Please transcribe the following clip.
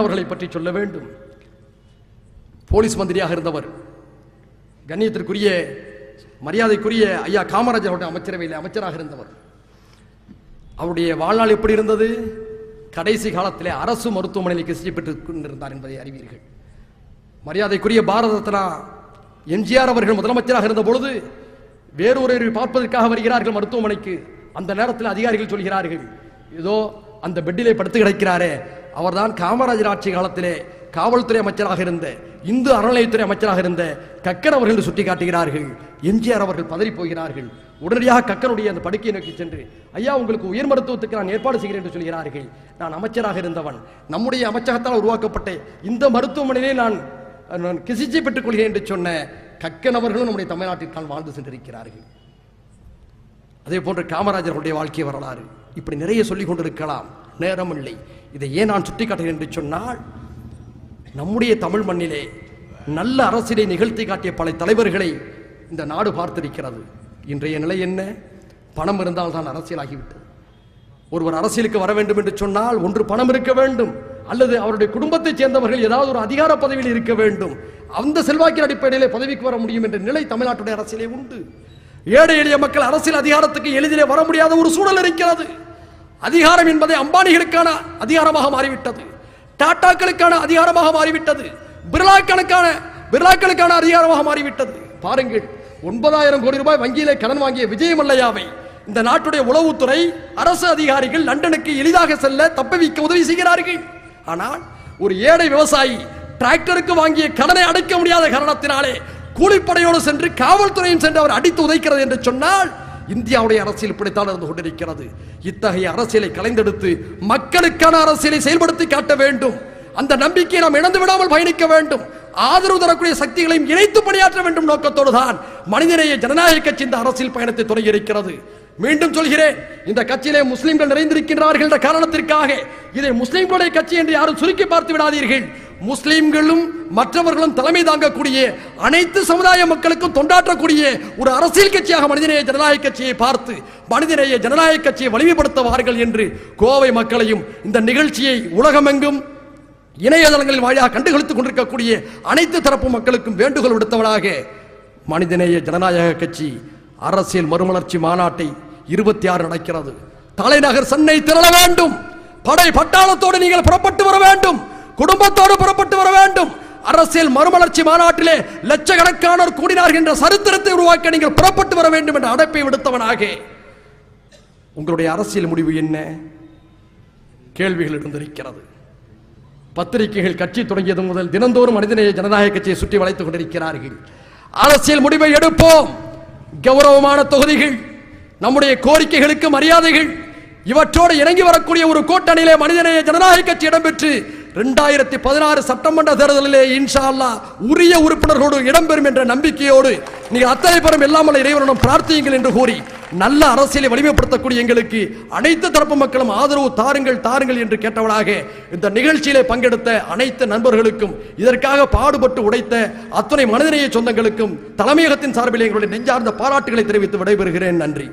அவர்களை பற்றி சொல்ல வேண்டும். போலீஸ் மந்திரியாக இருந்தவர் கண்ணியத்திற்குரிய மரியாதைக்குரிய ஐயா காமராஜர் அவருடைய அமைச்சரவையில் அமைச்சராக இருந்தவர். அவருடைய வாழ்நாள் எப்படி இருந்தது? கடைசி காலத்திலே அரசு மருத்துவமனையில் சிகிச்சை பெற்றுக் கொண்டிருந்தார் என்பதை அறிவீர்கள். மரியாதைக்குரிய பாரத ரத்னா எம்ஜிஆர் அவர்கள் முதலமைச்சராக இருந்த பொழுது வேறொரு பார்ப்பதற்காக வருகிறார்கள் மருத்துவமனைக்கு. அந்த நேரத்தில் அதிகாரிகள் சொல்கிறார்கள் ஏதோ அந்த பெட்டிலே படுத்து கிடக்கிறாரே அவர்தான் காமராஜர் ஆட்சி காலத்திலே காவல்துறை அமைச்சராக இருந்த இந்து அறநிலையத்துறை அமைச்சராக இருந்த கக்கன் அவர்கள் என்று சுட்டி காட்டுகிறார்கள் எம்ஜிஆர் அவர்கள் பதறி போகிறார்கள் உடனடியாக கக்கனுடைய அந்த படுக்கையை நோக்கி சென்று ஐயா உங்களுக்கு உயர் மருத்துவத்துக்கு நான் ஏற்பாடு செய்கிறேன் என்று சொல்கிறார்கள். நான் அமைச்சராக இருந்தவன். நம்முடைய அமைச்சகத்தால் உருவாக்கப்பட்ட இந்த மருத்துவமனையிலே நான் நான் சிகிச்சை பெற்றுக் கொள்கிறேன் என்று சொன்ன கக்கன் அவர்களும் நம்முடைய தமிழ்நாட்டிற்கால் வாழ்ந்து சென்றிருக்கிறார்கள். அதே போன்று காமராஜர்களுடைய வாழ்க்கை வரலாறு இப்படி நிறைய சொல்லிக் கொண்டிருக்கலாம். நேரம் இல்லை இதை ஏன் நான் சுட்டிக்காட்டுகிறேன் என்று சொன்னால் நம்முடைய தமிழ் மண்ணிலே நல்ல அரசியலை நிகழ்த்தி காட்டிய பல தலைவர்களை இந்த நாடு பார்த்திருக்கிறது. இன்றைய நிலை என்ன? பணம் இருந்தால் தான் அரசியலாகிவிட்டது. ஒருவர் அரசியலுக்கு வர வேண்டும் என்று சொன்னால் ஒன்று பணம் இருக்க வேண்டும் அல்லது அவருடைய குடும்பத்தைச் சேர்ந்தவர்கள் ஏதாவது ஒரு அதிகார பதவியில் இருக்க வேண்டும். அந்த செல்வாக்கின் அடிப்படையிலே பதவிக்கு வர முடியும் என்ற நிலை தமிழ்நாட்டுடைய அரசியலே உண்டு. ஏழை எளிய மக்கள் அரசியல் அதிகாரத்துக்கு எளிதிலே வர முடியாத ஒரு சூழல் இருக்கிறது. அதிகாரம் என்பதை அம்பானிகளுக்கான அதிகாரமாக மாறிவிட்டது. டாட்டாக்களுக்கான அதிகாரமாக மாறிவிட்டது. பிர்லாக்களுக்கான பிர்லாக்களுக்கான அதிகாரமாக மாறிவிட்டது. பாருங்கள் ஒன்பதாயிரம் கோடி ரூபாய் வங்கியிலே கடன் வாங்கிய விஜயமல்லையாவை. இந்த நாட்டுடைய உளவுத்துறை அரசு அதிகாரிகள் லண்டனுக்கு எளிதாக செல்ல தப்பவிக்க உதவி செய்கிறார்கள். ஆனால் ஒரு ஏழை விவசாயி டிராக்டருக்கு வாங்கிய கடனை அடைக்க முடியாத காரணத்தினாலே கூலிப்படையோடு சென்று காவல்துறையும் சென்று அவர் அடித்து உதைக்கிறது என்று சொன்னால் இந்தியாவுடைய அரசியல் இப்படித்தான் இருந்து கொண்டிருக்கிறது. இத்தகைய அரசியலை கலைந்தெடுத்து மக்களுக்கான அரசியலை செயல்படுத்தி காட்ட வேண்டும். அந்த நம்பிக்கையை நாம் இழந்து விடாமல் பயணிக்க வேண்டும். ஆதரவு தரக்கூடிய சக்திகளையும் இணைத்து பணியாற்ற வேண்டும் நோக்கத்தோடு தான் மனிதநேய ஜனநாயக கட்சி இந்த அரசியல் பயணத்தை தொடங்கி இருக்கிறது மீண்டும் சொல்கிறேன் இந்த கட்சியிலே முஸ்லிம்கள் நிறைந்திருக்கின்றார்கள் என்ற காரணத்திற்காக இதை முஸ்லிம்களுடைய கட்சி என்று யாரும் சுருக்கி பார்த்து விடாதீர்கள். முஸ்லிம்களும் மற்றவர்களும் தலைமை தாங்கக்கூடிய அனைத்து சமுதாய மக்களுக்கும் தொண்டாற்றக்கூடிய ஒரு அரசியல் கட்சியாக மனிதநேய ஜனநாயக கட்சியை பார்த்து மனிதநேய ஜனநாயக கட்சியை வலிமைப்படுத்துவார்கள் என்று கோவை மக்களையும் இந்த நிகழ்ச்சியை உலகமெங்கும் இணையதளங்களில் வாயிலாக கண்டுகளித்துக் கொண்டிருக்கக்கூடிய அனைத்து தரப்பு மக்களுக்கும் வேண்டுகோள் விடுத்தவனாக மனிதநேய ஜனநாயக கட்சி அரசியல் மறுமலர்ச்சி மாநாட்டை இருபத்தி ஆறு நடக்கிறது. தலைநகர் சென்னை திரள வேண்டும். படை பட்டாளத்தோடு நீங்கள் புறப்பட்டு வர வேண்டும். குடும்பத்தோடு புறப்பட்டு வர வேண்டும். அரசியல் மறுமலர்ச்சி மாநாட்டிலே லட்சக்கணக்கானோர் கூடினார்கள் என்ற சரித்திரத்தை உருவாக்க நீங்கள் புறப்பட்டு வர வேண்டும் என்ற அழைப்பை விடுத்தவனாக. உங்களுடைய அரசியல் முடிவு என்ன? கேள்விகள் இருந்திருக்கிறது பத்திரிகைகள் கட்சி தொடங்கியது முதல் தினந்தோறும் மனிதநேய ஜனநாயக கட்சியை சுற்றி வளைத்துக் கொண்டிருக்கிறார்கள். அரசியல் முடிவை எடுப்போம். கௌரவமான தொகுதிகள். நம்முடைய கோரிக்கைகளுக்கு மரியாதைகள். இவற்றோடு இணங்கி வரக்கூடிய ஒரு கூட்டணியிலே மனிதநேய ஜனநாயக கட்சி இடம்பெற்று ரெண்டாயிரத்தி பதினாறு சட்டமன்ற தேர்தலிலே இன்ஷா அல்லாஹ் உரிய உறுப்பினர்களோடு இடம்பெறும் என்ற நம்பிக்கையோடு நீங்கள் அத்தனை பேரும் இல்லாமல் இறைவனும் பிரார்த்தியுங்கள் என்று கூறி நல்ல அரசியலை வலிமைப்படுத்தக்கூடிய எங்களுக்கு அனைத்து தரப்பு மக்களும் ஆதரவு தாருங்கள் தாருங்கள் என்று கேட்டவளாக இந்த நிகழ்ச்சியிலே பங்கெடுத்த அனைத்து நண்பர்களுக்கும் இதற்காக பாடுபட்டு உடைத்த அத்துணை மனிதநேய சொந்தங்களுக்கும் தலைமையகத்தின் சார்பில் எங்களுடைய நெஞ்சார்ந்த பாராட்டுகளை தெரிவித்து விடைபெறுகிறேன். நன்றி.